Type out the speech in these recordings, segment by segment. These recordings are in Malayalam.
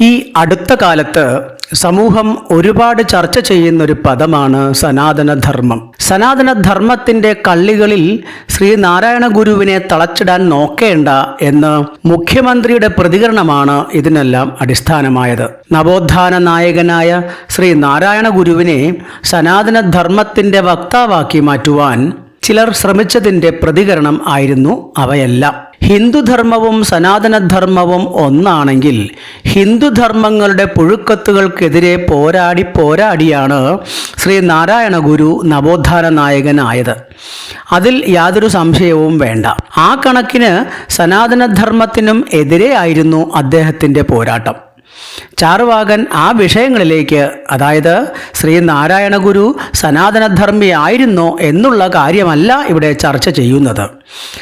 ഈ അടുത്ത കാലത്ത് സമൂഹം ഒരുപാട് ചർച്ച ചെയ്യുന്ന ഒരു പദമാണ് സനാതനധർമ്മം. സനാതനധർമ്മത്തിന്റെ കള്ളികളിൽ ശ്രീനാരായണ ഗുരുവിനെ തളച്ചിടാൻ നോക്കേണ്ട എന്ന് മുഖ്യമന്ത്രിയുടെ പ്രതികരണമാണ് ഇതിനെല്ലാം അടിസ്ഥാനമായത്. നവോത്ഥാന നായകനായ ശ്രീ നാരായണ ഗുരുവിനെ സനാതനധർമ്മത്തിന്റെ വക്താവാക്കി മാറ്റുവാൻ ചിലർ ശ്രമിച്ചതിന്റെ പ്രതികരണം ആയിരുന്നു അവയെല്ലാം. ഹിന്ദുധർമ്മവും സനാതനധർമ്മവും ഒന്നാണെങ്കിൽ ഹിന്ദുധർമ്മങ്ങളുടെ പുഴുക്കത്തുകൾക്കെതിരെ പോരാടി പോരാടിയാണ് ശ്രീ നാരായണ ഗുരു നവോത്ഥാന നായകനായത്. അതിൽ യാതൊരു സംശയവും വേണ്ട. ആ കണക്കിന് സനാതനധർമ്മത്തിനും എതിരെയായിരുന്നു അദ്ദേഹത്തിന്റെ പോരാട്ടം. ചാർവാകൻ ആ വിഷയങ്ങളിലേക്ക് അതായത് ശ്രീ നാരായണ ഗുരു സനാതനധർമ്മിയായിരുന്നോ എന്നുള്ള കാര്യമല്ല ഇവിടെ ചർച്ച ചെയ്യുന്നത്.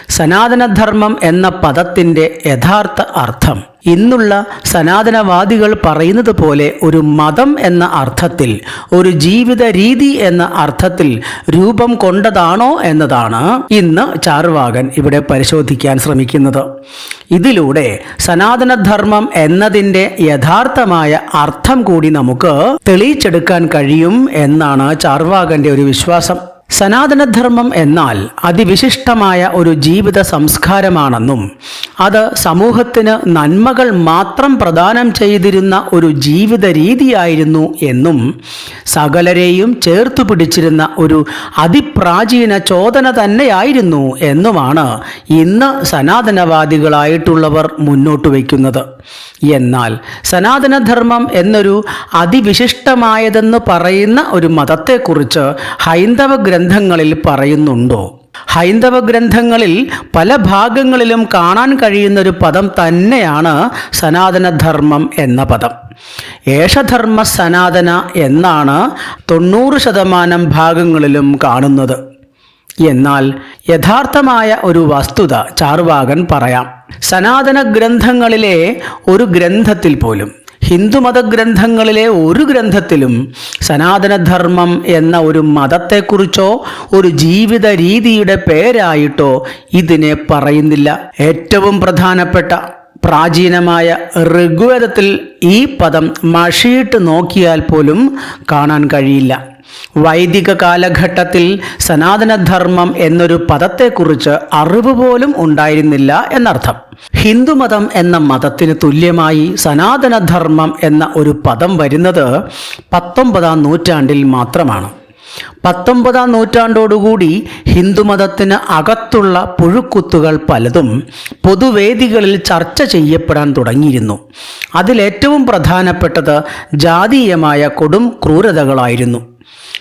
സനാതനധർമ്മം എന്ന പദത്തിന്റെ യഥാർത്ഥ അർത്ഥം. ഇന്നുള്ള സനാതനവാദികൾ പറയുന്നത് പോലെ ഒരു മതം എന്ന അർത്ഥത്തിൽ ഒരു ജീവിത രീതി എന്ന അർത്ഥത്തിൽ രൂപം കൊണ്ടതാണോ എന്നതാണ് ഇന്ന് ചാർവാകൻ ഇവിടെ പരിശോധിക്കാൻ ശ്രമിക്കുന്നത്. ഇതിലൂടെ സനാതനധർമ്മം എന്നതിന്റെ യഥാർത്ഥമായ അർത്ഥം കൂടി നമുക്ക് തെളിയിച്ചെടുക്കാൻ കഴിയും എന്നാണ് ചാർവാകന്റെ ഒരു വിശ്വാസം. സനാതനധർമ്മം എന്നാൽ അതിവിശിഷ്ടമായ ഒരു ജീവിത സംസ്കാരമാണെന്നും അത് സമൂഹത്തിന് നന്മകൾ മാത്രം പ്രദാനം ചെയ്തിരുന്ന ഒരു ജീവിത രീതിയായിരുന്നു എന്നും സകലരെയും ചേർത്തു പിടിച്ചിരുന്ന ഒരു അതിപ്രാചീന ചോദന തന്നെയായിരുന്നു എന്നുമാണ് ഇന്ന് സനാതനവാദികളായിട്ടുള്ളവർ മുന്നോട്ട് വയ്ക്കുന്നത്. എന്നാൽ സനാതനധർമ്മം എന്നൊരു അതിവിശിഷ്ടമായതെന്ന് പറയുന്ന ഒരു മതത്തെക്കുറിച്ച് ഹൈന്ദവ ഗ്രന്ഥങ്ങളിൽ പറയുന്നുണ്ടോ? ഹൈന്ദവ ഗ്രന്ഥങ്ങളിൽ പല ഭാഗങ്ങളിലും കാണാൻ കഴിയുന്ന ഒരു പദം തന്നെയാണ് സനാതനധർമ്മം എന്ന പദം. ഏഷധർമ്മ സനാതന എന്നാണ് തൊണ്ണൂറ് ശതമാനം ഭാഗങ്ങളിലും കാണുന്നത്. എന്നാൽ യഥാർത്ഥമായ ഒരു വസ്തുത ചാർവാകൻ പറയാം. സനാതന ഗ്രന്ഥങ്ങളിലെ ഒരു ഗ്രന്ഥത്തിൽ പോലും ഹിന്ദുമത ഗ്രന്ഥങ്ങളിലെ ഒരു ഗ്രന്ഥത്തിലും സനാതനധർമ്മം എന്ന ഒരു മതത്തെക്കുറിച്ചോ ഒരു ജീവിത രീതിയുടെ പേരായിട്ടോ ഇതിനെ പറയുന്നില്ല. ഏറ്റവും പ്രധാനപ്പെട്ട പ്രാചീനമായ ഋഗ്വേദത്തിൽ ഈ പദം മഷിയിട്ട് നോക്കിയാൽ പോലും കാണാൻ കഴിയില്ല. വൈദിക കാലഘട്ടത്തിൽ സനാതനധർമ്മം എന്നൊരു പദത്തെക്കുറിച്ച് അറിവ് പോലും ഉണ്ടായിരുന്നില്ല എന്നർത്ഥം. ഹിന്ദുമതം എന്ന മതത്തിന് തുല്യമായി സനാതനധർമ്മം എന്ന ഒരു പദം വരുന്നത് പത്തൊമ്പതാം നൂറ്റാണ്ടിൽ മാത്രമാണ്. പത്തൊമ്പതാം നൂറ്റാണ്ടോടുകൂടി ഹിന്ദുമതത്തിന് അകത്തുള്ള പുഴുക്കുത്തുകൾ പലതും പൊതുവേദികളിൽ ചർച്ച ചെയ്യപ്പെടാൻ തുടങ്ങിയിരുന്നു. അതിലേറ്റവും പ്രധാനപ്പെട്ടത് ജാതീയമായ കൊടും ക്രൂരതകളായിരുന്നു.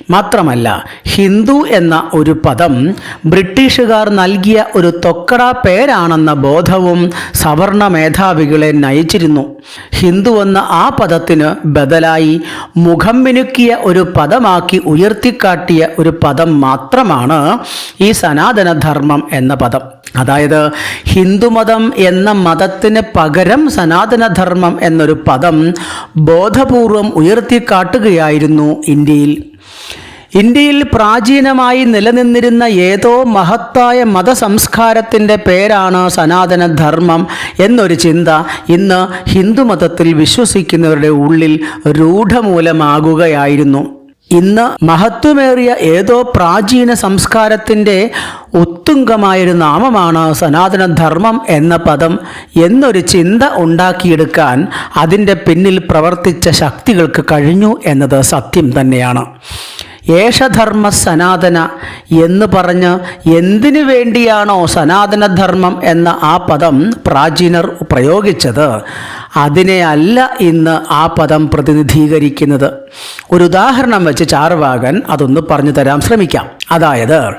മാത്രമല്ല ഹിന്ദു എന്ന ഒരു പദം ബ്രിട്ടീഷുകാർ നൽകിയ ഒരു തൊക്കട പേരാണെന്ന ബോധവും സവർണ മേധാവികളെ നയിച്ചിരുന്നു. ഹിന്ദു എന്ന ആ പദത്തിന് ബദലായി മുഖം മിനുക്കിയ ഒരു പദമാക്കി ഉയർത്തിക്കാട്ടിയ ഒരു പദം മാത്രമാണ് ഈ സനാതനധർമ്മം എന്ന പദം. അതായത് ഹിന്ദുമതം എന്ന മതത്തിന് പകരം സനാതനധർമ്മം എന്നൊരു പദം ബോധപൂർവം ഉയർത്തിക്കാട്ടുകയായിരുന്നു ഇന്ത്യയിൽ. ഇന്ത്യയിൽ പ്രാചീനമായി നിലനിന്നിരുന്ന ഏതോ മഹത്തായ മതസംസ്കാരത്തിന്റെ പേരാണ് സനാതനധർമ്മം എന്നൊരു ചിന്ത ഇന്ന് ഹിന്ദുമതത്തിൽ വിശ്വസിക്കുന്നവരുടെ ഉള്ളിൽ രൂഢമൂലമാകുകയായിരുന്നു. ഇന്ന് മഹത്വമേറിയ ഏതോ പ്രാചീന സംസ്കാരത്തിന്റെ ഉത്തുംഗമായൊരു നാമമാണ് സനാതനധർമ്മം എന്ന പദം എന്നൊരു ചിന്ത ഉണ്ടാക്കിയെടുക്കാൻ അതിന്റെ പിന്നിൽ പ്രവർത്തിച്ച ശക്തികൾക്ക് കഴിഞ്ഞു എന്നത് സത്യം തന്നെയാണ്. ഏഷധർമ്മ സനാതന എന്ന് പറഞ്ഞ് എന്തിനു വേണ്ടിയാണോ സനാതനധർമ്മം എന്ന ആ പദം പ്രാചീനർ പ്രയോഗിച്ചത്? അതിനെ അല്ല ഇന്ന് ആ പദം പ്രതിനിധീകരിക്കുന്നത്. ഒരു ഉദാഹരണം വെച്ച് ചാർവാകൻ അതൊന്ന് പറഞ്ഞു തരാൻ ശ്രമിക്കാം. അതായത്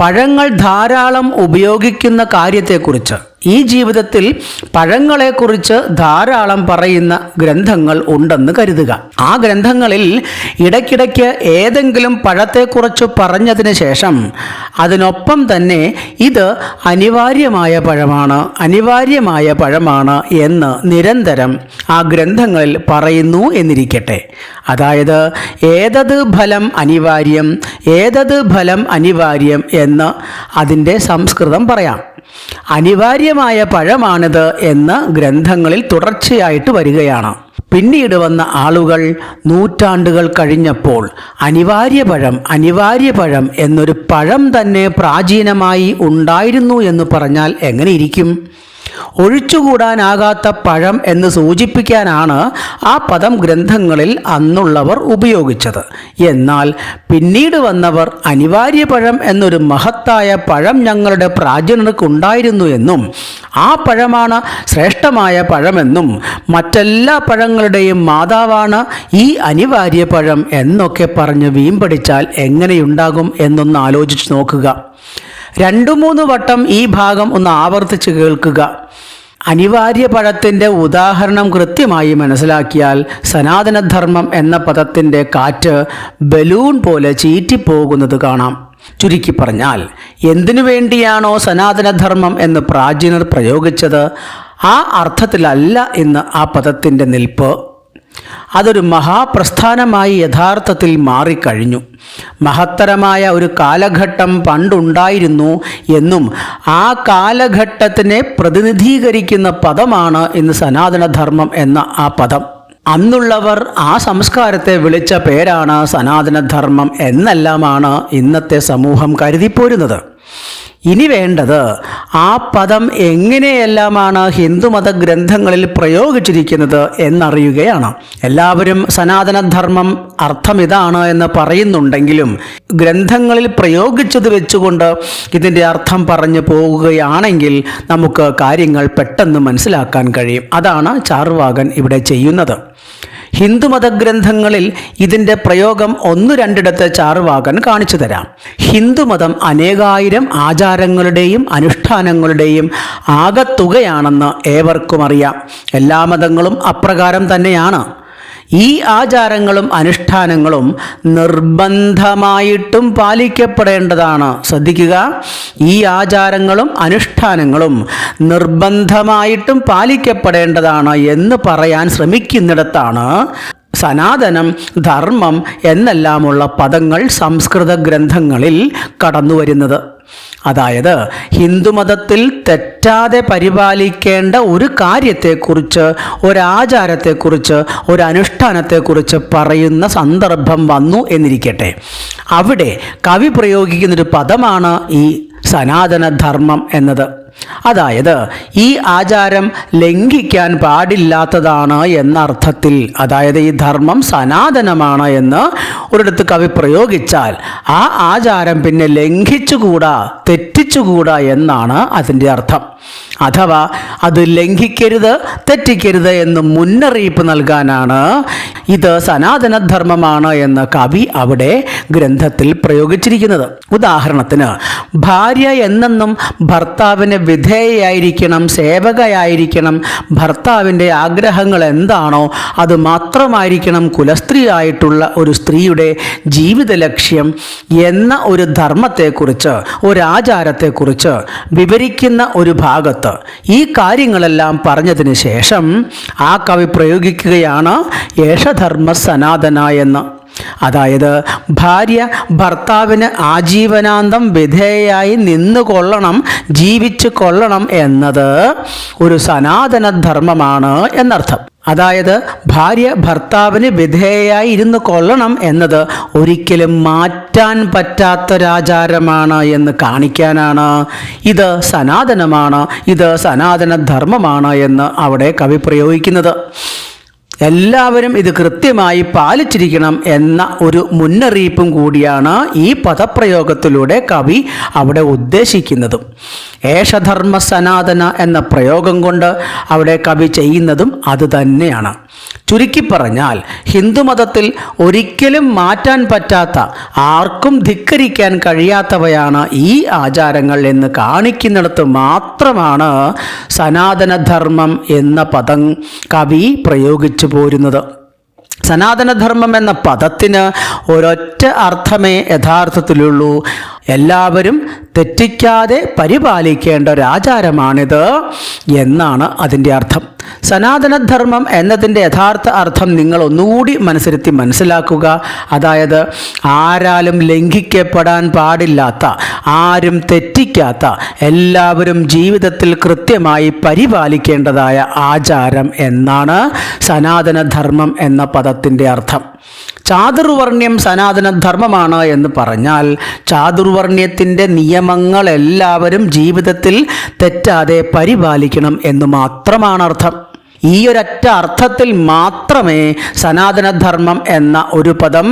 പഴങ്ങൾ ധാരാളം ഉപയോഗിക്കുന്ന കാര്യത്തെക്കുറിച്ച്. ഈ ജീവിതത്തിൽ പഴങ്ങളെക്കുറിച്ച് ധാരാളം പറയുന്ന ഗ്രന്ഥങ്ങൾ ഉണ്ടെന്ന് കരുതുക. ആ ഗ്രന്ഥങ്ങളിൽ ഇടയ്ക്കിടയ്ക്ക് ഏതെങ്കിലും പഴത്തെക്കുറിച്ച് പറഞ്ഞതിന് ശേഷം അതിനൊപ്പം തന്നെ ഇത് അനിവാര്യമായ പഴമാണ് അനിവാര്യമായ പഴമാണ് എന്ന് നിരന്തരം ആ ഗ്രന്ഥങ്ങളിൽ പറയുന്നു എന്നിരിക്കട്ടെ. അതായത് ഏതത് ഫലം അനിവാര്യം ഏതത് ഫലം അനിവാര്യം എന്ന് അതിന്റെ സംസ്കൃതം പറയാം. അനിവാര്യമായ പഴമാണിത് എന്ന് ഗ്രന്ഥങ്ങളിൽ തുടർച്ചയായിട്ട് വരികയാണ്. പിന്നീട് വന്ന ആളുകൾ നൂറ്റാണ്ടുകൾ കഴിഞ്ഞപ്പോൾ അനിവാര്യ പഴം അനിവാര്യ പഴം എന്നൊരു പഴം തന്നെ പ്രാചീനമായി ഉണ്ടായിരുന്നു എന്ന് പറഞ്ഞാൽ എങ്ങനെയിരിക്കും ഒഴിച്ചുകൂടാനാകാത്ത പഴം എന്ന് സൂചിപ്പിക്കാനാണ് ആ പദം ഗ്രന്ഥങ്ങളിൽ അന്നുള്ളവർ ഉപയോഗിച്ചത്. എന്നാൽ പിന്നീട് വന്നവർ അനിവാര്യ പഴം എന്നൊരു മഹത്തായ പഴം ഞങ്ങളുടെ പ്രാചീനർക്കുണ്ടായിരുന്നു എന്നും ആ പഴമാണ് ശ്രേഷ്ഠമായ പഴമെന്നും മറ്റെല്ലാ പഴങ്ങളുടെയും മാതാവാണ് ഈ അനിവാര്യ പഴം എന്നൊക്കെ പറഞ്ഞ് വീമ്പടിച്ചാൽ എങ്ങനെയുണ്ടാകും എന്നൊന്ന് ആലോചിച്ച് നോക്കുക. രണ്ടു മൂന്ന് വട്ടം ഈ ഭാഗം ഒന്ന് ആവർത്തിച്ച് കേൾക്കുക. അനിവാര്യ പഴത്തിന്റെ ഉദാഹരണം കൃത്യമായി മനസ്സിലാക്കിയാൽ സനാതനധർമ്മം എന്ന പദത്തിന്റെ കാറ്റ് ബലൂൺ പോലെ ചീറ്റിപ്പോകുന്നത് കാണാം. ചുരുക്കി പറഞ്ഞാൽ എന്തിനു വേണ്ടിയാണോ സനാതനധർമ്മം എന്ന് പ്രാചീനർ പ്രയോഗിച്ചത്? ആ അർത്ഥത്തിലല്ല ഇന്ന് ആ പദത്തിന്റെ നിൽപ്പ്. അതൊരു മഹാപ്രസ്ഥാനമായി യഥാർത്ഥത്തിൽ മാറിക്കഴിഞ്ഞു. മഹത്തരമായ ഒരു കാലഘട്ടം പണ്ടുണ്ടായിരുന്നു എന്നും ആ കാലഘട്ടത്തിനെ പ്രതിനിധീകരിക്കുന്ന പദമാണ് ഇന്ന് സനാതനധർമ്മം എന്ന ആ പദം. അന്നുള്ളവർ ആ സംസ്കാരത്തെ വിളിച്ച പേരാണ് സനാതനധർമ്മം എന്നെല്ലാമാണ് ഇന്നത്തെ സമൂഹം കരുതിപ്പോരുന്നത്. ഇനി വേണ്ടത് ആ പദം എങ്ങനെയെല്ലാമാണ് ഹിന്ദുമത ഗ്രന്ഥങ്ങളിൽ പ്രയോഗിച്ചിരിക്കുന്നത് എന്നറിയുകയാണ്. എല്ലാവരും സനാതനധർമ്മം അർത്ഥം ഇതാണ് എന്ന് പറയുന്നുണ്ടെങ്കിലും ഗ്രന്ഥങ്ങളിൽ പ്രയോഗിച്ചത് വെച്ചുകൊണ്ട് ഇതിന്റെ അർത്ഥം പറഞ്ഞു പോകുകയാണെങ്കിൽ നമുക്ക് കാര്യങ്ങൾ പെട്ടെന്ന് മനസ്സിലാക്കാൻ കഴിയും. അതാണ് ചാർവാകൻ ഇവിടെ ചെയ്യുന്നത്. ഹിന്ദുമത ഗ്രന്ഥങ്ങളിൽ ഇതിന്റെ പ്രയോഗം ഒന്നു രണ്ടിടത്ത് ചാറുവാകൻ കാണിച്ചു തരാം. ഹിന്ദുമതം അനേകായിരം ആചാരങ്ങളുടെയും അനുഷ്ഠാനങ്ങളുടെയും ആകത്തുകയാണെന്ന് ഏവർക്കും അറിയാം. എല്ലാ മതങ്ങളും അപ്രകാരം തന്നെയാണ്. ഈ ആചാരങ്ങളും അനുഷ്ഠാനങ്ങളും നിർബന്ധമായിട്ടും പാലിക്കപ്പെടേണ്ടതാണ്. ശ്രദ്ധിക്കുക. ഈ ആചാരങ്ങളും അനുഷ്ഠാനങ്ങളും നിർബന്ധമായിട്ടും പാലിക്കപ്പെടേണ്ടതാണ് എന്ന് പറയാൻ ശ്രമിക്കുന്നിടത്താണ് സനാതനം ധർമ്മം എന്നെല്ലാമുള്ള പദങ്ങൾ സംസ്കൃത ഗ്രന്ഥങ്ങളിൽ കടന്നു വരുന്നത് അതായത് ഹിന്ദുമതത്തിൽ തെറ്റാതെ പരിപാലിക്കേണ്ട ഒരു കാര്യത്തെക്കുറിച്ച് ഒരാചാരത്തെക്കുറിച്ച് ഒരനുഷ്ഠാനത്തെക്കുറിച്ച് പറയുന്ന സന്ദർഭം വന്നു എന്നിരിക്കട്ടെ. അവിടെ കവി പ്രയോഗിക്കുന്നൊരു പദമാണ് ഈ സനാതനധർമ്മം എന്നത്. അതായത് ഈ ആചാരം ലംഘിക്കാൻ പാടില്ലാത്തതാണ് എന്ന അർത്ഥത്തിൽ അതായത് ഈ ധർമ്മം സനാതനമാണ് എന്ന് ഒരിടത്ത് കവി പ്രയോഗിച്ചാൽ ആ ആചാരം പിന്നെ ലംഘിച്ചുകൂടാ തെറ്റിച്ചുകൂടാ എന്നാണ് അതിന്റെ അർത്ഥം. അഥവാ അത് ലംഘിക്കരുത് തെറ്റിക്കരുത് എന്ന് മുന്നറിയിപ്പ് നൽകാനാണ്. ഇത് സനാതനധർമ്മമാണ് എന്ന് കവി അവിടെ ഗ്രന്ഥത്തിൽ പ്രയോഗിച്ചിരിക്കുന്നത്. ഉദാഹരണത്തിന് ഭാര്യ എന്നെന്നും ഭർത്താവിന് വിധേയയായിരിക്കണം സേവകയായിരിക്കണം ഭർത്താവിന്റെ ആഗ്രഹങ്ങൾ എന്താണോ അത് മാത്രമായിരിക്കണം കുലസ്ത്രീയായിട്ടുള്ള ഒരു സ്ത്രീയുടെ ജീവിത ലക്ഷ്യം എന്ന ഒരു ധർമ്മത്തെക്കുറിച്ച് ഒരു ആചാരത്തെക്കുറിച്ച് വിവരിക്കുന്ന ഒരു ഭാഗത്ത് ഈ കാര്യങ്ങളെല്ലാം പറഞ്ഞതിന് ശേഷം ആ കവി പ്രയോഗിക്കുകയാണ് യേശധർമ്മ സനാതന എന്ന്. അതായത് ഭാര്യ ഭർത്താവിന് ആജീവനാന്തം വിധേയായി നിന്നു കൊള്ളണം ജീവിച്ചു കൊള്ളണം എന്നത് ഒരു സനാതന ധർമ്മമാണ് എന്നർത്ഥം. അതായത് ഭാര്യ ഭർത്താവിന് വിധേയയായി ഇരുന്ന് കൊള്ളണം എന്നത് ഒരിക്കലും മാറ്റാൻ പറ്റാത്തൊരാചാരമാണ് എന്ന് കാണിക്കാനാണ്. ഇത് സനാതനമാണ് ഇത് സനാതന ധർമ്മമാണ് എന്ന് അവിടെ കവി പ്രയോഗിക്കുന്നത്. എല്ലാവരും ഇത് കൃത്യമായി പാലിച്ചിരിക്കണം എന്ന ഒരു മുന്നറിയിപ്പും കൂടിയാണ് ഈ പദപ്രയോഗത്തിലൂടെ കവി അവിടെ ഉദ്ദേശിക്കുന്നതും. ഏഷധർമ്മ സനാതന എന്ന പ്രയോഗം കൊണ്ട് അവിടെ കവി ചെയ്യുന്നതും അതുതന്നെയാണ് ചുരുക്കി പറഞ്ഞാൽ ഹിന്ദുമതത്തിൽ ഒരിക്കലും മാറ്റാൻ പറ്റാത്ത ആർക്കും ധിക്കരിക്കാൻ കഴിയാത്തവയാണ് ഈ ആചാരങ്ങൾ എന്ന് കാണിക്കുന്നിടത്ത് മാത്രമാണ് സനാതനധർമ്മം എന്ന പദം കവി പ്രയോഗിച്ചു പോരുന്നത്. സനാതനധർമ്മം എന്ന പദത്തിന് ഒരൊറ്റ അർത്ഥമേ യഥാർത്ഥത്തിലുള്ളൂ. എല്ലാവരും തെറ്റിക്കാതെ പരിപാലിക്കേണ്ട ഒരാചാരമാണിത് എന്നാണ് അതിന്റെ അർത്ഥം. സനാതനധർമ്മം എന്നതിന്റെ യഥാർത്ഥ അർത്ഥം നിങ്ങൾ ഒന്നുകൂടി മനസ്സിരുത്തി മനസ്സിലാക്കുക. അതായത് ആരാലും ലംഘിക്കപ്പെടാൻ പാടില്ലാത്ത ആരും തെറ്റിക്കാത്ത എല്ലാവരും ജീവിതത്തിൽ കൃത്യമായി പരിപാലിക്കേണ്ടതായ ആചാരം എന്നാണ് സനാതനധർമ്മം എന്ന പദത്തിന്റെ അർത്ഥം. ചാതുർവർണ്യം സനാതനധർമ്മമാണ് എന്ന് പറഞ്ഞാൽ ചാതുർവർണ്യത്തിന്റെ നിയമങ്ങൾ എല്ലാവരും ജീവിതത്തിൽ തെറ്റാതെ പരിപാലിക്കണം എന്ന് മാത്രമാണ് അർത്ഥം. ഈ ഒരൊറ്റ അർത്ഥത്തിൽ മാത്രമേ സനാതനധർമ്മം എന്ന ഒരു പദം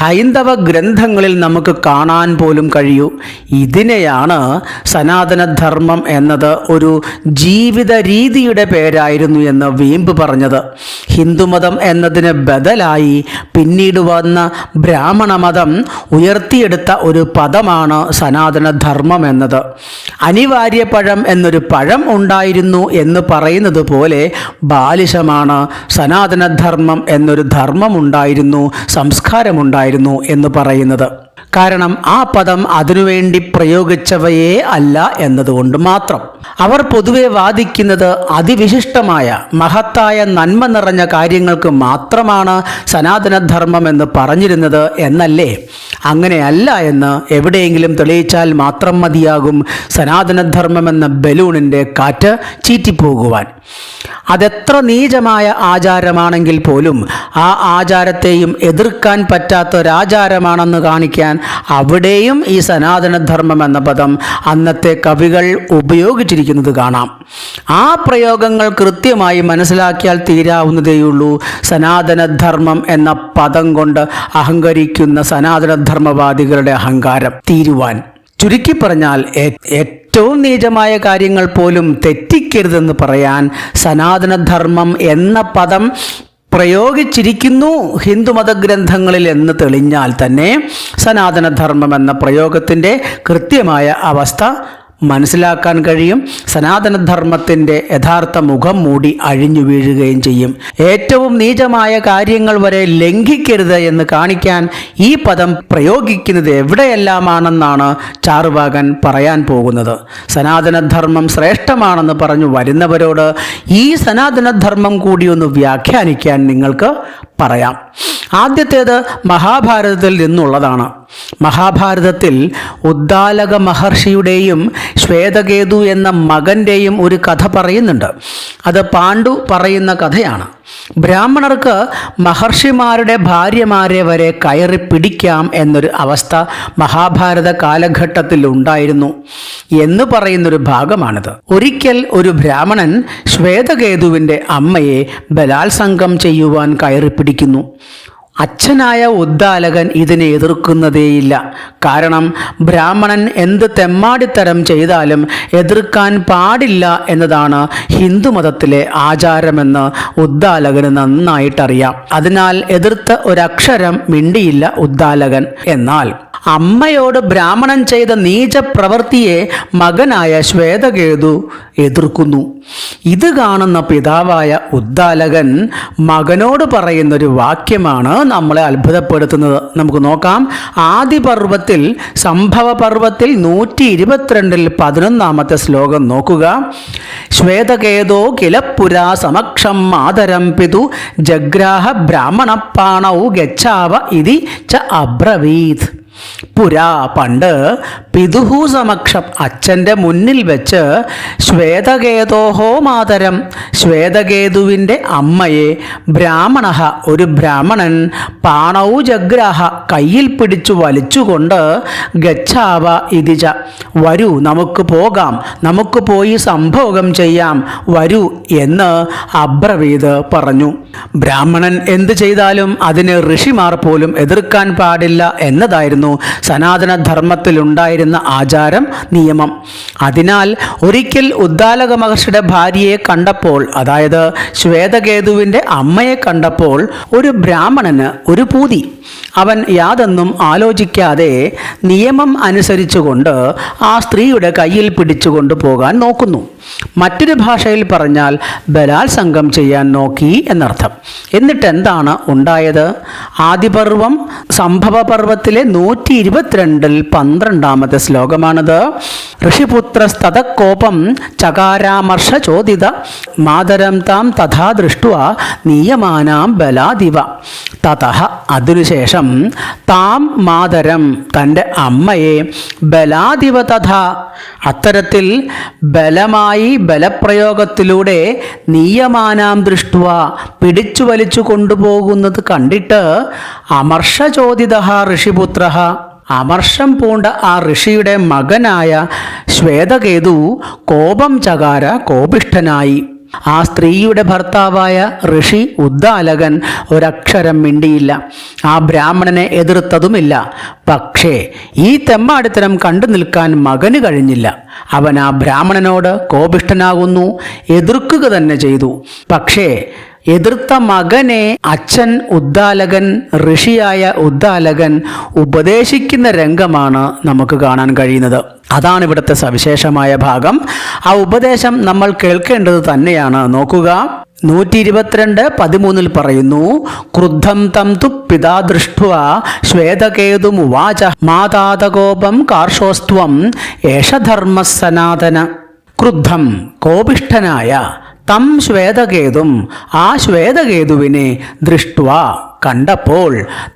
ഹൈന്ദവ ഗ്രന്ഥങ്ങളിൽ നമുക്ക് കാണാൻ പോലും കഴിയൂ. ഇതിനെയാണ് സനാതനധർമ്മം എന്നത് ഒരു ജീവിത രീതിയുടെ പേരായിരുന്നു എന്ന് വീമ്പ് പറഞ്ഞത്. ഹിന്ദുമതം എന്നതിന് ബദലായി പിന്നീട് വന്ന ബ്രാഹ്മണ മതം ഉയർത്തിയെടുത്ത ഒരു പദമാണ് സനാതനധർമ്മം എന്നത്. അനിവാര്യ പഴം എന്നൊരു പഴം ഉണ്ടായിരുന്നു എന്ന് പറയുന്നത് പോലെ ബാലിശമാണ്. സനാതനധർമ്മം എന്നൊരു ധർമ്മമുണ്ടായിരുന്നു സംസ്കാരമുണ്ടായിരുന്നു എന്ന് പറയുന്നത്. കാരണം ആ പദം അതിനുവേണ്ടി പ്രയോഗിച്ചവയെ അല്ല എന്നതുകൊണ്ട് മാത്രം. അവർ പൊതുവെ വാദിക്കുന്നത് അതിവിശിഷ്ടമായ മഹത്തായ നന്മ നിറഞ്ഞ കാര്യങ്ങൾക്ക് മാത്രമാണ് സനാതനധർമ്മം എന്ന് പറഞ്ഞിരുന്നത് എന്നല്ലേ? അങ്ങനെയല്ല എന്ന് എവിടെയെങ്കിലും തെളിയിച്ചാൽ മാത്രം മതിയാകും സനാതനധർമ്മം എന്ന ബലൂണിന്റെ കാറ്റ് ചീറ്റിപ്പോകുവാൻ. അതെത്ര നീചമായ ആചാരമാണെങ്കിൽ പോലും ആ ആചാരത്തെയും എതിർക്കാൻ പറ്റാത്ത ഒരാചാരമാണെന്ന് കാണിക്കാൻ അവിടെയും ഈ സനാതനധർമ്മം എന്ന പദം അന്നത്തെ കവികൾ ഉപയോഗിച്ചിരിക്കുന്നത് കാണാം. ആ പ്രയോഗങ്ങൾ കൃത്യമായി മനസ്സിലാക്കിയാൽ തീരാവുന്നതേയുള്ളൂ സനാതനധർമ്മം എന്ന പദം കൊണ്ട് അഹങ്കരിക്കുന്ന സനാതനധർമ്മവാദികളുടെ അഹങ്കാരം തീരുവാൻ. ചുരുക്കി പറഞ്ഞാൽ ഏറ്റവും നീചമായ കാര്യങ്ങൾ പോലും തെറ്റിക്കരുതെന്ന് പറയാൻ സനാതനധർമ്മം എന്ന പദം പ്രയോഗിച്ചിരിക്കുന്നു ഹിന്ദുമത ഗ്രന്ഥങ്ങളിൽ എന്ന് തെളിഞ്ഞാൽ തന്നെ സനാതനധർമ്മം എന്ന പ്രയോഗത്തിന്റെ കൃത്യമായ അവസ്ഥ മനസ്സിലാക്കാൻ കഴിയും. സനാതനധർമ്മത്തിന്റെ യഥാർത്ഥ മുഖം മൂടി അഴിഞ്ഞു വീഴുകയും ചെയ്യും. ഏറ്റവും നീചമായ കാര്യങ്ങൾ വരെ ലംഘിക്കരുത് എന്ന് കാണിക്കാൻ ഈ പദം പ്രയോഗിക്കുന്നത് എവിടെയെല്ലാമാണെന്നാണ് ചാറുവാകൻ പറയാൻ പോകുന്നത്. സനാതനധർമ്മം ശ്രേഷ്ഠമാണെന്ന് പറഞ്ഞു വരുന്നവരോട് ഈ സനാതനധർമ്മം കൂടി ഒന്ന് വ്യാഖ്യാനിക്കാൻ നിങ്ങൾക്ക് പറയാം. ആദ്യത്തേത് മഹാഭാരതത്തിൽ നിന്നുള്ളതാണ്. മഹാഭാരതത്തിൽ ഉദ്ദാലക മഹർഷിയുടെയും ശ്വേതകേതു എന്ന മകന്റെയും ഒരു കഥ പറയുന്നുണ്ട്. അത് പാണ്ഡു പറയുന്ന കഥയാണ്. ബ്രാഹ്മണർക്ക് മഹർഷിമാരുടെ ഭാര്യമാരെ വരെ കയറി പിടിക്കാം എന്നൊരു അവസ്ഥ മഹാഭാരത കാലഘട്ടത്തിൽ ഉണ്ടായിരുന്നു എന്ന് പറയുന്നൊരു ഭാഗമാണിത്. ഒരിക്കൽ ഒരു ബ്രാഹ്മണൻ ശ്വേതകേതുവിന്റെ അമ്മയെ ബലാത്സംഗം ചെയ്യുവാൻ കയറി പിടിക്കുന്നു. അച്ഛനായ ഉദ്ദാലകൻ ഇതിനെ എതിർക്കുന്നതേയില്ല. കാരണം ബ്രാഹ്മണൻ എന്ത് തെമ്മാടിത്തരം ചെയ്താലും എതിർക്കാൻ പാടില്ല എന്നതാണ് ഹിന്ദുമതത്തിലെ ആചാരമെന്ന് ഉദ്ദാലകന് നന്നായിട്ടറിയാം. അതിനാൽ എതിർത്ത് ഒരക്ഷരം മിണ്ടിയില്ല ഉദ്ദാലകൻ. എന്നാൽ അമ്മയോട് ബ്രാഹ്മണൻ ചെയ്ത നീച പ്രവൃത്തിയെ മകനായ ശ്വേതകേതു എതിർക്കുന്നു. ഇത് കാണുന്ന പിതാവായ ഉദ്ദാലകൻ മകനോട് പറയുന്നൊരു വാക്യമാണ് നമ്മളെ അത്ഭുതപ്പെടുത്തുന്നത്. നമുക്ക് നോക്കാം. ആദ്യ പർവത്തിൽ സംഭവ പർവത്തിൽ നൂറ്റി ഇരുപത്തിരണ്ടിൽ പതിനൊന്നാമത്തെ ശ്ലോകം നോക്കുക. ശ്വേതകേതോ കിലപ്പുരാ സമക്ഷം മാതരം പിതു ജഗ്രാഹ ബ്രാഹ്മണപ്പാണൗ ഗച്ഛാവ ഇതി ച അബ്രവീത്. പുരാ പണ്ട് പിതുഹു സമക്ഷം അച്ഛന്റെ മുന്നിൽ വെച്ച് ശ്വേതകേതോഹോ മാതരം. ശ്വേതകേതുവിന്റെ അമ്മയെ ബ്രാഹ്മണ ഒരു ബ്രാഹ്മണൻ പാണൗ ജഗ്രാഹ കയ്യിൽ പിടിച്ചു വലിച്ചുകൊണ്ട് ഗച്ഛാവ ഇതിജ. വരൂ നമുക്ക് പോകാം നമുക്ക് പോയി സംഭോഗം ചെയ്യാം വരൂ എന്ന് അബ്രവീത് പറഞ്ഞു. ബ്രാഹ്മണൻ എന്ത് ചെയ്താലും അതിന് ഋഷിമാർ പോലും എതിർക്കാൻ പാടില്ല എന്നതായിരുന്നു സനാതനധർമ്മത്തിലുണ്ടായിരുന്ന ആചാരം നിയമം. അതിനാൽ ഒരിക്കൽ ഉദ്ദാലക മഹർഷിയുടെ ഭാര്യയെ കണ്ടപ്പോൾ അതായത് ശ്വേതകേതുവിന്റെ അമ്മയെ കണ്ടപ്പോൾ ഒരു ബ്രാഹ്മണന് ഒരു പൂതി. അവൻ യാതൊന്നും ആലോചിക്കാതെ നിയമം അനുസരിച്ചുകൊണ്ട് ആ സ്ത്രീയുടെ കയ്യിൽ പിടിച്ചുകൊണ്ട് പോകാൻ നോക്കുന്നു. മറ്റൊരു ഭാഷയിൽ പറഞ്ഞാൽ ബലാത്സംഗം ചെയ്യാൻ നോക്കി എന്നർത്ഥം. എന്നിട്ട് എന്താണ് ഉണ്ടായത്? ആദിപർവം സംഭവപർവത്തിലെ നൂറ്റി ഇരുപത്തിരണ്ടിൽ പന്ത്രണ്ടാമത്തെ ശ്ലോകമാണിത്. ഋഷിപുത്രസ്തതക്കോപം ചകാരാമർഷ ചോദിത മാതരം താം തഥാ ദൃഷ്ട നീയമാനാം ബലാദിവ. തഥ അതിനുശേഷം ശേഷം താം മാതരം തന്റെ അമ്മയെ ബലാധിപ തഥ അത്തരത്തിൽ ബലമായി ബലപ്രയോഗത്തിലൂടെ നീയമാനാം ദൃഷ്ടുവ പിടിച്ചു വലിച്ചു കൊണ്ടുപോകുന്നത് കണ്ടിട്ട് അമർഷചോദിത ഋഷിപുത്ര അമർഷം പൂണ്ട ആ ഋഷിയുടെ മകനായ ശ്വേതകേതു കോപം ചകാര കോപിഷ്ഠനായി. ആ സ്ത്രീയുടെ ഭർത്താവായ ഋഷി ഉദ്ദാലകൻ ഒരക്ഷരം മിണ്ടിയില്ല. ആ ബ്രാഹ്മണനെ എതിർത്തതുമില്ല. പക്ഷേ ഈ തെമ്മാടിത്തരം കണ്ടു നിൽക്കാൻ മകന് കഴിഞ്ഞില്ല. അവൻ ആ ബ്രാഹ്മണനോട് കോപിഷ്ഠനാകുന്നു എതിർക്കുക തന്നെ ചെയ്തു. പക്ഷേ എതിർത്ത മകനെ അച്ഛൻ ഉദ്ദാലകൻ ഋഷിയായ ഉദ്ദാലകൻ ഉപദേശിക്കുന്ന രംഗമാണ് നമുക്ക് കാണാൻ കഴിയുന്നത്. അതാണ് ഇവിടുത്തെ സവിശേഷമായ ഭാഗം. ആ ഉപദേശം നമ്മൾ കേൾക്കേണ്ടത് തന്നെയാണ്. നോക്കുക. നൂറ്റി ഇരുപത്തിരണ്ട് പതിമൂന്നിൽ പറയുന്നു ക്രുദ്ധം തം തു പിതാ ദൃഷ്ടുവ ശ്വേതകേതു മുവാച മാതാതകോപം കാർഷോസ്ത്വം യേശധർമ്മ സനാതന. ക്രുദ്ധം കോപിഷ്ഠനായ തം ശ്വേതകേതും ആ ശ്വേതകേതുവിനെ ദൃഷ്ടുവ കണ്ടപ്പോൾ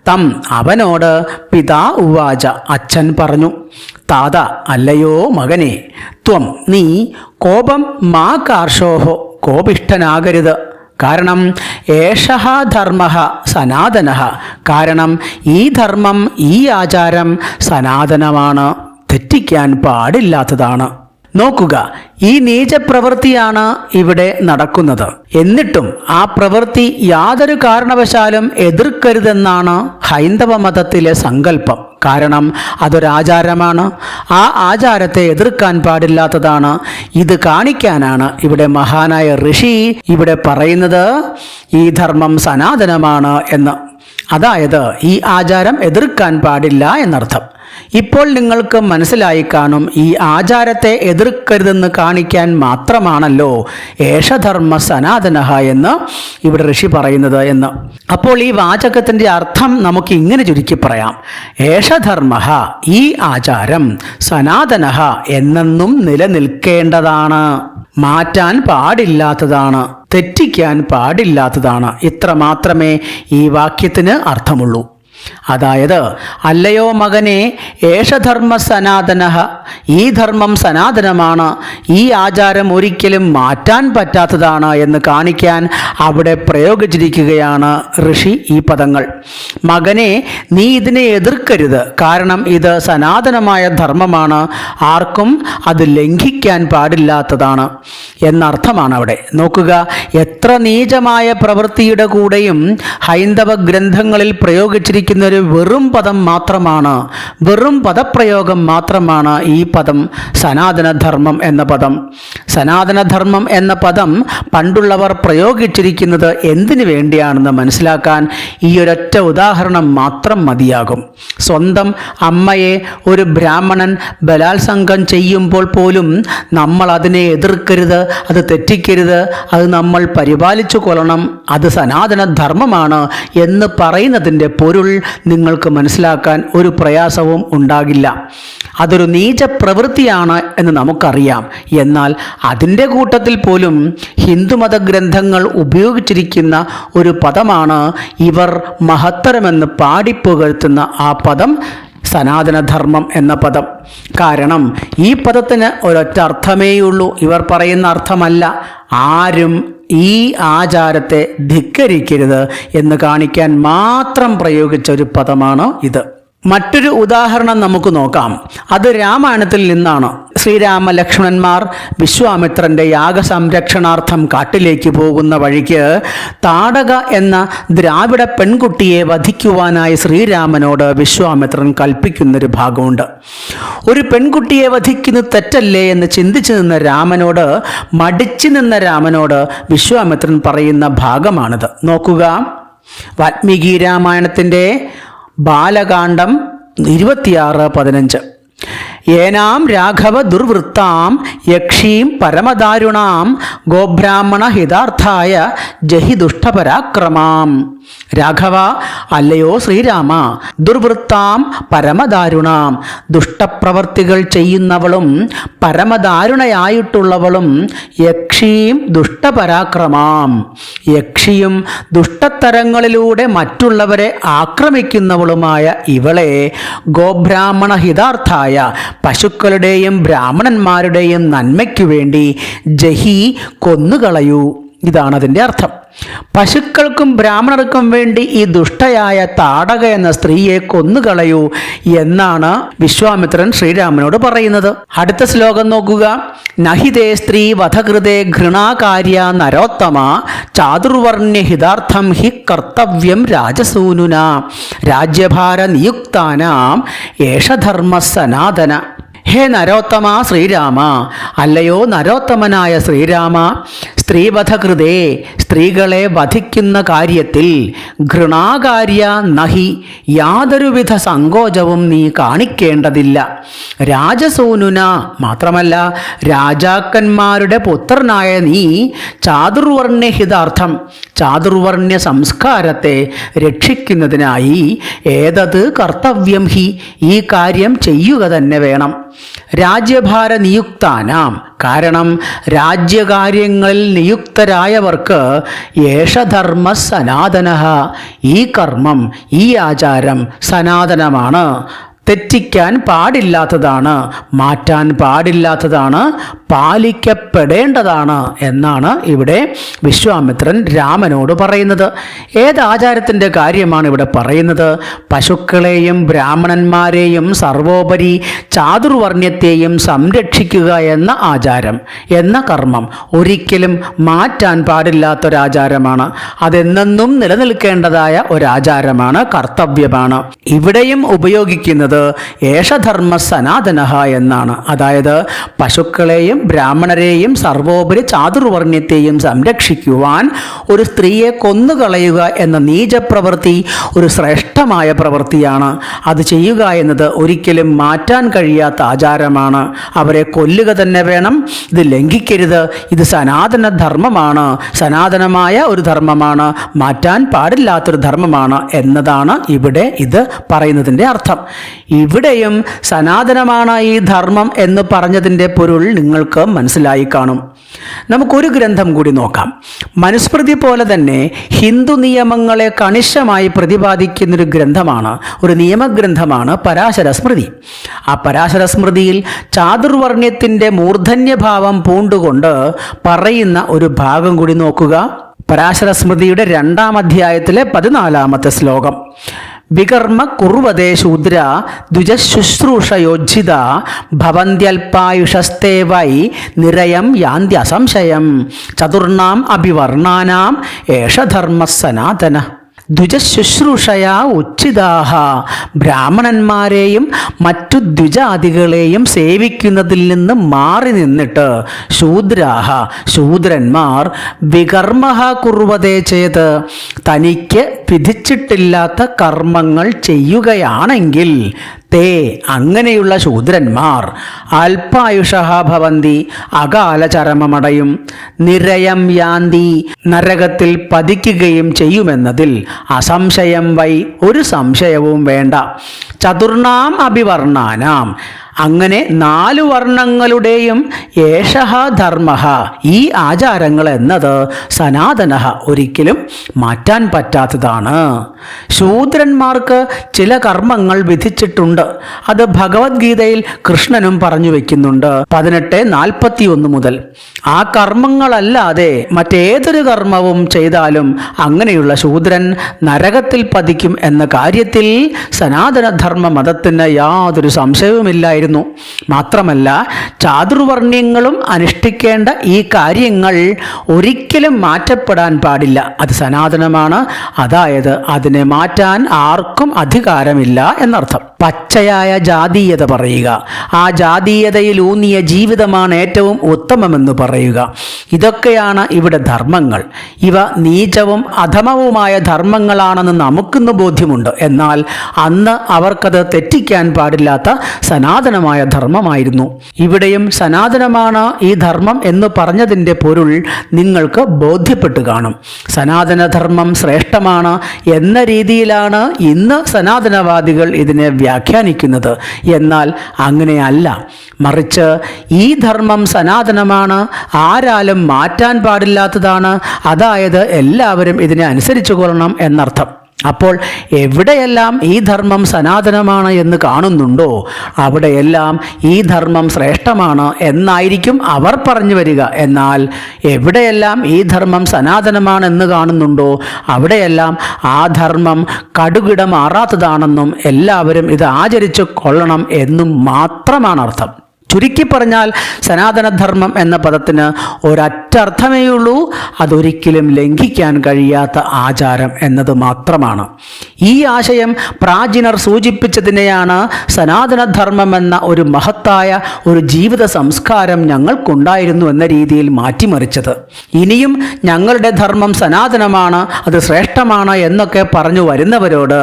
തം അവനോട് പിതാ ഉവാച അച്ഛൻ പറഞ്ഞു താത അല്ലയോ മകനെ ത്വം നീ കോപം മാ കാർഷോഹോ കോപിഷ്ഠനാകരുത്. കാരണം ഏഷഹ ധർമ്മ സനാതന കാരണം ഈ ധർമ്മം ഈ ആചാരം സനാതനമാണ് തെറ്റിക്കാൻ പാടില്ലാത്തതാണ്. നോക്കുക. ഈ നീചപ്രവൃത്തിയാണ് ഇവിടെ നടക്കുന്നത്. എന്നിട്ടും ആ പ്രവൃത്തി യാതൊരു കാരണവശാലും എതിർക്കരുതെന്നാണ് ഹൈന്ദവ മതത്തിലെ സങ്കല്പം. കാരണം അതൊരാചാരമാണ് ആ ആചാരത്തെ എതിർക്കാൻ പാടില്ലാത്തതാണ്. ഇത് കാണിക്കാനാണ് ഇവിടെ മഹാനായ ഋഷി ഇവിടെ പറയുന്നത് ഈ ധർമ്മം സനാതനമാണ് എന്ന്. അതായത് ഈ ആചാരം എതിർക്കാൻ പാടില്ല എന്നർത്ഥം. ഇപ്പോൾ നിങ്ങൾക്ക് മനസ്സിലായി കാണും ഈ ആചാരത്തെ എതിർക്കരുതെന്ന് കാണിക്കാൻ മാത്രമാണല്ലോ ഏഷധർമ്മ സനാതനഹ എന്ന് ഇവിടെ ഋഷി പറയുന്നത് എന്ന്. അപ്പോൾ ഈ വാചകത്തിന്റെ അർത്ഥം നമുക്ക് ഇങ്ങനെ ചുരുക്കി പറയാം. ഏഷധർമ്മ ഈ ആചാരം സനാതനഹ എന്നെന്നും നിലനിൽക്കേണ്ടതാണ്. മാറ്റാൻ പാടില്ലാത്തതാണ് തെറ്റിക്കാൻ പാടില്ലാത്തതാണ്. ഇത്ര മാത്രമേ ഈ വാക്യത്തിന് അർത്ഥമുള്ളൂ. അതായത് അല്ലയോ മകനെ ഏഷധർമ്മ സനാതന ഈ ധർമ്മം സനാതനമാണ് ഈ ആചാരം ഒരിക്കലും മാറ്റാൻ പറ്റാത്തതാണ് എന്ന് കാണിക്കാൻ അവിടെ പ്രയോഗിച്ചിരിക്കുകയാണ് ഋഷി ഈ പദങ്ങൾ. മകനെ നീ ഇതിനെ എതിർക്കരുത് കാരണം ഇത് സനാതനമായ ധർമ്മമാണ് ആർക്കും അത് ലംഘിക്കാൻ പാടില്ലാത്തതാണ് എന്നർത്ഥമാണ് അവിടെ. നോക്കുക എത്ര നീചമായ പ്രവൃത്തിയുടെ കൂടെയും ഹൈന്ദവ ഗ്രന്ഥങ്ങളിൽ പ്രയോഗിച്ചിരിക്കുന്ന ഒരു വെറും പദം മാത്രമാണ്. വെറും പദപ്രയോഗം മാത്രമാണ് ഈ പദം സനാതനധർമ്മം എന്ന പദം. സനാതനധർമ്മം എന്ന പദം പണ്ടുള്ളവർ പ്രയോഗിച്ചിരിക്കുന്നത് എന്തിനു വേണ്ടിയാണെന്ന് മനസ്സിലാക്കാൻ ഈ ഒരൊറ്റ ഉദാഹരണം മാത്രം മതിയാകും. സ്വന്തം അമ്മയെ ഒരു ബ്രാഹ്മണൻ ബലാത്സംഗം ചെയ്യുമ്പോൾ പോലും നമ്മൾ അതിനെ എതിർക്കരുത് അത് തെറ്റിക്കരുത് അത് നമ്മൾ പരിപാലിച്ചു കൊള്ളണം അത് സനാതനധർമ്മമാണ് എന്ന് പറയുന്നതിന്റെ പൊരുൾ നിങ്ങൾക്ക് മനസ്സിലാക്കാൻ ഒരു പ്രയാസവും ഉണ്ടാകില്ല. അതൊരു നീച പ്രവൃത്തിയാണ് എന്ന് നമുക്കറിയാം. എന്നാൽ അതിന്റെ കൂട്ടത്തിൽ പോലും ഹിന്ദുമത ഗ്രന്ഥങ്ങൾ ഉപയോഗിച്ചിരിക്കുന്ന ഒരു പദമാണ് ഇവർ മഹത്തരമെന്ന് പാടിപ്പുകഴ്ത്തുന്ന ആ പദം സനാതനധർമ്മം എന്ന പദം. കാരണം ഈ പദത്തിന് ഒരൊറ്റ അർത്ഥമേയുള്ളൂ. ഇവർ പറയുന്ന അർത്ഥമല്ല. ആരും ഈ ആചാരത്തെ ധിക്കരിക്കരുത് എന്ന് കാണിക്കാൻ മാത്രം പ്രയോഗിച്ച ഒരു പദമാണ് ഇത്. മറ്റൊരു ഉദാഹരണം നമുക്ക് നോക്കാം. അത് രാമായണത്തിൽ നിന്നാണ്. ശ്രീരാമ ലക്ഷ്മണന്മാർ വിശ്വാമിത്രന്റെ യാഗസംരക്ഷണാർത്ഥം കാട്ടിലേക്ക് പോകുന്ന വഴിക്ക് താടക എന്ന ദ്രാവിഡ പെൺകുട്ടിയെ വധിക്കുവാനായി ശ്രീരാമനോട് വിശ്വാമിത്രൻ കൽപ്പിക്കുന്നൊരു ഭാഗമുണ്ട്. ഒരു പെൺകുട്ടിയെ വധിക്കുന്നത് തെറ്റല്ലേ എന്ന് ചിന്തിച്ചു നിന്ന രാമനോട് മടിച്ചു നിന്ന രാമനോട് വിശ്വാമിത്രൻ പറയുന്ന ഭാഗമാണിത്. നോക്കുക. വാൽമീകി രാമായണത്തിന്റെ ബാലകാന്ഡം ഇരുപത്തിയാറ് പതിനഞ്ച്. ഏനാം രാഘവ ദുർവൃത്താം യക്ഷീം പരമദാരുണാം ഗോബ്രാഹ്മണ ഹിതാർത്ഥായ ജഹി ദുഷ്ടപരാക്രമാം രാഘവ അല്ലയോ ശ്രീരാമ ദുർവൃത്താം പരമദാരുണാം. ദുഷ്ടപ്രവർത്തികൾ ചെയ്യുന്നവളും പരമദാരുണയായിട്ടുള്ളവളും യക്ഷീം ദുഷ്ടപരാക്രമാം. യക്ഷിയും ദുഷ്ടത്തരങ്ങളിലൂടെ മറ്റുള്ളവരെ ആക്രമിക്കുന്നവളുമായ ഇവളെ ഗോബ്രാഹ്മണ ഹിതാർത്ഥായ പശുക്കളുടെയും ബ്രാഹ്മണന്മാരുടെയും നന്മയ്ക്കു വേണ്ടി ജഹി കൊന്നുകളയൂ. ഇതാണ് അതിന്റെ അർത്ഥം. പശുക്കൾക്കും ബ്രാഹ്മണർക്കും വേണ്ടി ഈ ദുഷ്ടയായ താടക എന്ന സ്ത്രീയെ കൊന്നുകളയൂ എന്നാണ് വിശ്വാമിത്രൻ ശ്രീരാമനോട് പറയുന്നത്. അടുത്ത ശ്ലോകം നോക്കുക. നഹിതേ സ്ത്രീ വധകൃതേ ഘൃണാകാര്യ നരോത്തമ ചാതുർവർണ്യഹിതാർത്ഥം ഹി കർത്തവ്യം രാജസൂനുന രാജ്യഭാര നിയുക്താനാം ഏഷധർമ്മ സനാതന. ഹേ നരോത്തമ ശ്രീരാമ. അല്ലയോ നരോത്തമനായ ശ്രീരാമ സ്ത്രീവധകൃതേ സ്ത്രീകളെ വധിക്കുന്ന കാര്യത്തിൽ ഘൃണാകാര്യ നഹി യാതൊരുവിധ സങ്കോചവും നീ കാണിക്കേണ്ടതില്ല. രാജസൂനുന മാത്രമല്ല രാജാക്കന്മാരുടെ പുത്രനായ നീ ചാതുർവർണ്യഹിതാർത്ഥം ചാതുർവർണ്യ സംസ്കാരത്തെ രക്ഷിക്കുന്നതിനായി ഏതത് കർത്തവ്യം ഹി ഈ കാര്യം ചെയ്യുക തന്നെ വേണം. രാജ്യഭാര നിയുക്താനാം. കാരണം രാജ്യകാര്യങ്ങളിൽ നിയുക്തരായവർക്ക് യേശധർമ്മ സനാതന ഈ കർമ്മം ഈ ആചാരം സനാതനമാണ്. തെറ്റിക്കാൻ പാടില്ലാത്തതാണ് മാറ്റാൻ പാടില്ലാത്തതാണ് പാലിക്കപ്പെടേണ്ടതാണ് എന്നാണ് ഇവിടെ വിശ്വാമിത്രൻ രാമനോട് പറയുന്നത്. ഏത് ആചാരത്തിന്റെ കാര്യമാണ് ഇവിടെ പറയുന്നത്? പശുക്കളെയും ബ്രാഹ്മണന്മാരെയും സർവോപരി ചാതുർവർണ്യത്തെയും സംരക്ഷിക്കുക എന്ന ആചാരം എന്ന കർമ്മം ഒരിക്കലും മാറ്റാൻ പാടില്ലാത്തൊരാചാരമാണ്. അതെന്നെന്നും നിലനിൽക്കേണ്ടതായ ഒരാചാരമാണ് കർത്തവ്യമാണ്. ഇവിടെയും ഉപയോഗിക്കുന്നത് ഏഷധർമ്മ സനാതന എന്നാണ്. അതായത് പശുക്കളെയും ബ്രാഹ്മണരെയും സർവോപരി ചാതുർവർണ്യത്തെയും സംരക്ഷിക്കുവാൻ ഒരു സ്ത്രീയെ കൊന്നുകളയുക എന്ന നീചപ്രവൃത്തി ഒരു ശ്രേഷ്ഠമായ പ്രവൃത്തിയാണ്. അത് ചെയ്യുക എന്നത് ഒരിക്കലും മാറ്റാൻ കഴിയാത്ത ആചാരമാണ്. അവരെ കൊല്ലുക തന്നെ വേണം. ഇത് ലംഘിക്കരുത്. ഇത് സനാതന ധർമ്മമാണ് സനാതനമായ ഒരു ധർമ്മമാണ്. മാറ്റാൻ പാടില്ലാത്തൊരു ധർമ്മമാണ് എന്നതാണ് ഇവിടെ ഇത് പറയുന്നതിന്റെ അർത്ഥം. ഇവിടെയും സനാതനമാണ് ഈ ധർമ്മം എന്ന് പറഞ്ഞതിന്റെ പൊരുൾ നിങ്ങൾക്ക് മനസ്സിലായി കാണും. നമുക്കൊരു ഗ്രന്ഥം കൂടി നോക്കാം. മനുസ്മൃതി പോലെ തന്നെ ഹിന്ദു നിയമങ്ങളെ കണിശമായി പ്രതിപാദിക്കുന്നൊരു ഗ്രന്ഥമാണ്. ഒരു നിയമഗ്രന്ഥമാണ് പരാശര സ്മൃതി ആ പരാശര സ്മൃതിയിൽ ചാതുർവർണ്യത്തിന്റെ മൂർധന്യഭാവം പൂണ്ടുകൊണ്ട് പറയുന്ന ഒരു ഭാഗം കൂടി നോക്കുക. പരാശര സ്മൃതിയുടെ രണ്ടാം അധ്യായത്തിലെ പതിനാലാമത്തെ ശ്ലോകം. വികർമ്മ കുർവതേ ശൂദ്ര ദ്വിജശുശ്രൂഷയോജിത ഭവന്ത്യൽപായുഷസ്തേ വൈ നിരയം യാന്ത്യസംശയം. ചതുർണാം അഭിവർണാനാം ഏഷധർമ്മ സനാതന. ദ്വിജശുശ്രൂഷയാ ഉച്ചിതാഹ. ബ്രാഹ്മണന്മാരെയും മറ്റു ദ്വിജാതികളെയും സേവിക്കുന്നതിൽ നിന്ന് മാറി നിന്നിട്ട് ശൂദ്രാഹ. ശൂദ്രന്മാർ വികർമ്മ കുർവതേ ചെയ്ത് തനിക്ക് വിധിച്ചിട്ടില്ലാത്ത കർമ്മങ്ങൾ ചെയ്യുകയാണെങ്കിൽ തേ അങ്ങനെയുള്ള ശൂദ്രന്മാർ അല്പായുഷ ഭവന്തി അകാല ചരമമടയും നിരയം യാന്തി നരകത്തിൽ പതിക്കുകയും ചെയ്യുമെന്നതിൽ അസംശയം വൈ ഒരു സംശയവും വേണ്ട ചതുർണാം അഭിവർണാനാം അങ്ങനെ നാല് വർണങ്ങളുടെയും ഏഷഹ ധർമ്മ ഈ ആചാരങ്ങൾ എന്നത് സനാതന ഒരിക്കലും മാറ്റാൻ പറ്റാത്തതാണ്. ശൂദ്രന്മാർക്ക് ചില കർമ്മങ്ങൾ വിധിച്ചിട്ടുണ്ട്. അത് ഭഗവത്ഗീതയിൽ കൃഷ്ണനും പറഞ്ഞു വെക്കുന്നുണ്ട്. പതിനെട്ട് നാൽപ്പത്തി ഒന്ന് മുതൽ. ആ കർമ്മങ്ങളല്ലാതെ മറ്റേതൊരു കർമ്മവും ചെയ്താലും അങ്ങനെയുള്ള ശൂദ്രൻ നരകത്തിൽ പതിക്കും എന്ന കാര്യത്തിൽ സനാതനധർമ്മ മതത്തിന് യാതൊരു സംശയവുമില്ലായിരുന്നു. മാത്രമല്ല ചാതുർവർണ്യങ്ങളും അനുഷ്ഠിക്കേണ്ട ഈ കാര്യങ്ങൾ ഒരിക്കലും മാറ്റപ്പെടാൻ പാടില്ല. അത് സനാതനമാണ്. അതായത് അതിനെ മാറ്റാൻ ആർക്കും അധികാരമില്ല എന്നർത്ഥം. പച്ചയായ ജാതീയത പറയുക. ആ ജാതീയതയിൽ ഊന്നിയ ജീവിതമാണ് ഏറ്റവും ഉത്തമമെന്ന് പറയുക. ഇതൊക്കെയാണ് ഇവിടെ ധർമ്മങ്ങൾ. ഇവ നീചവും അധമവുമായ ധർമ്മങ്ങളാണെന്ന് നമുക്കിന്ന് ബോധ്യമുണ്ട്. എന്നാൽ അന്ന് അവർക്കത് തെറ്റിക്കാൻ പാടില്ലാത്ത സനാതന സനാതനമായ ധർമ്മമായിരുന്നു. ഇവിടെയും സനാതനമാണ് ഈ ധർമ്മം എന്ന് പറഞ്ഞതിന്റെ പൊരുൾ നിങ്ങൾക്ക് ബോധ്യപ്പെട്ടു കാണും. സനാതനധർമ്മം ശ്രേഷ്ഠമാണ് എന്ന രീതിയിലാണ് ഇന്ന് സനാതനവാദികൾ ഇതിനെ വ്യാഖ്യാനിക്കുന്നത്. എന്നാൽ അങ്ങനെയല്ല. മറിച്ച് ഈ ധർമ്മം സനാതനമാണ് ആരാലും മാറ്റാൻ പാടില്ലാത്തതാണ്. അതായത് എല്ലാവരും ഇതിനെ അനുസരിച്ചു കൊള്ളണം എന്നർത്ഥം. അപ്പോൾ എവിടെയെല്ലാം ഈ ധർമ്മം സനാതനമാണ് എന്ന് കാണുന്നുണ്ടോ അവിടെയെല്ലാം ഈ ധർമ്മം ശ്രേഷ്ഠമാണ് എന്നായിരിക്കും അവർ പറഞ്ഞു വരിക. എന്നാൽ എവിടെയെല്ലാം ഈ ധർമ്മം സനാതനമാണ് എന്ന് കാണുന്നുണ്ടോ അവിടെയെല്ലാം ആ ധർമ്മം കടുകിട മാറാത്തതാണെന്നും എല്ലാവരും ഇത് ആചരിച്ചു കൊള്ളണം എന്നും മാത്രമാണ് അർത്ഥം. ചുരുക്കി പറഞ്ഞാൽ സനാതനധർമ്മം എന്ന പദത്തിന് ഒരറ്റർത്ഥമേ അർത്ഥമേയുള്ളൂ അതൊരിക്കലും ലംഘിക്കാൻ കഴിയാത്ത ആചാരം എന്നത് മാത്രമാണ്. ഈ ആശയം പ്രാചീനർ സൂചിപ്പിച്ചതിനെയാണ് സനാതനധർമ്മം എന്ന ഒരു മഹത്തായ ഒരു ജീവിത സംസ്കാരം ഞങ്ങൾക്കുണ്ടായിരുന്നു എന്ന രീതിയിൽ മാറ്റിമറിച്ചത്. ഇനിയും ഞങ്ങളുടെ ധർമ്മം സനാതനമാണ് അത് ശ്രേഷ്ഠമാണ് എന്നൊക്കെ പറഞ്ഞു വരുന്നവരോട്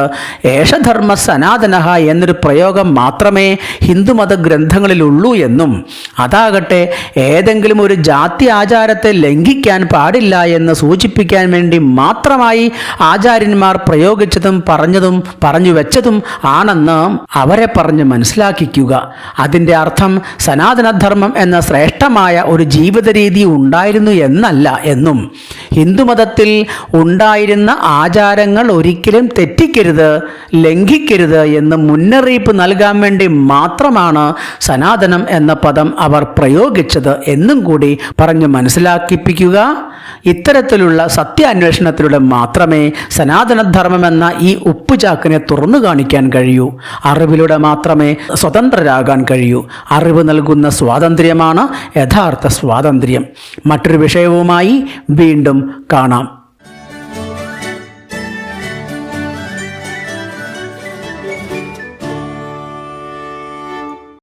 ഏഷധർമ്മ സനാതനഹ എന്നൊരു പ്രയോഗം മാത്രമേ ഹിന്ദുമത ഗ്രന്ഥങ്ങളിലുള്ളൂ എന്നും. അതാകട്ടെ ഏതെങ്കിലും ഒരു ജാതി ആചാരത്തെ ലംഘിക്കാൻ പാടില്ല എന്ന് സൂചിപ്പിക്കാൻ വേണ്ടി മാത്രമായി ആചാര്യന്മാർ പ്രയോഗിച്ചതും പറഞ്ഞതും പറഞ്ഞു വെച്ചതും ആണെന്ന് അവരെ പറഞ്ഞ് മനസ്സിലാക്കിക്കുക. അതിന്റെ അർത്ഥം സനാതനധർമ്മം എന്ന ശ്രേഷ്ഠമായ ഒരു ജീവിത രീതി ഉണ്ടായിരുന്നു എന്നല്ല എന്നും. ഹിന്ദുമതത്തിൽ ഉണ്ടായിരുന്ന ആചാരങ്ങൾ ഒരിക്കലും തെറ്റിക്കരുത് ലംഘിക്കരുത് എന്ന് മുന്നറിയിപ്പ് നൽകാൻ വേണ്ടി മാത്രമാണ് സനാതനം എന്ന പദം അവർ പ്രയോഗിച്ചത് എന്നും കൂടി പറഞ്ഞു മനസ്സിലാക്കിപ്പിക്കുക. ഇത്തരത്തിലുള്ള സത്യാന്വേഷണത്തിലൂടെ മാത്രമേ സനാതനധർമ്മമെന്ന ഈ ഉപ്പുചാക്കിനെ തുറന്നു കാണിക്കാൻ കഴിയൂ. അറിവിലൂടെ മാത്രമേ സ്വതന്ത്രരാകാൻ കഴിയൂ. അറിവ് നൽകുന്ന സ്വാതന്ത്ര്യമാണ് യഥാർത്ഥ സ്വാതന്ത്ര്യം. മറ്റൊരു വിഷയവുമായി വീണ്ടും കാണാം.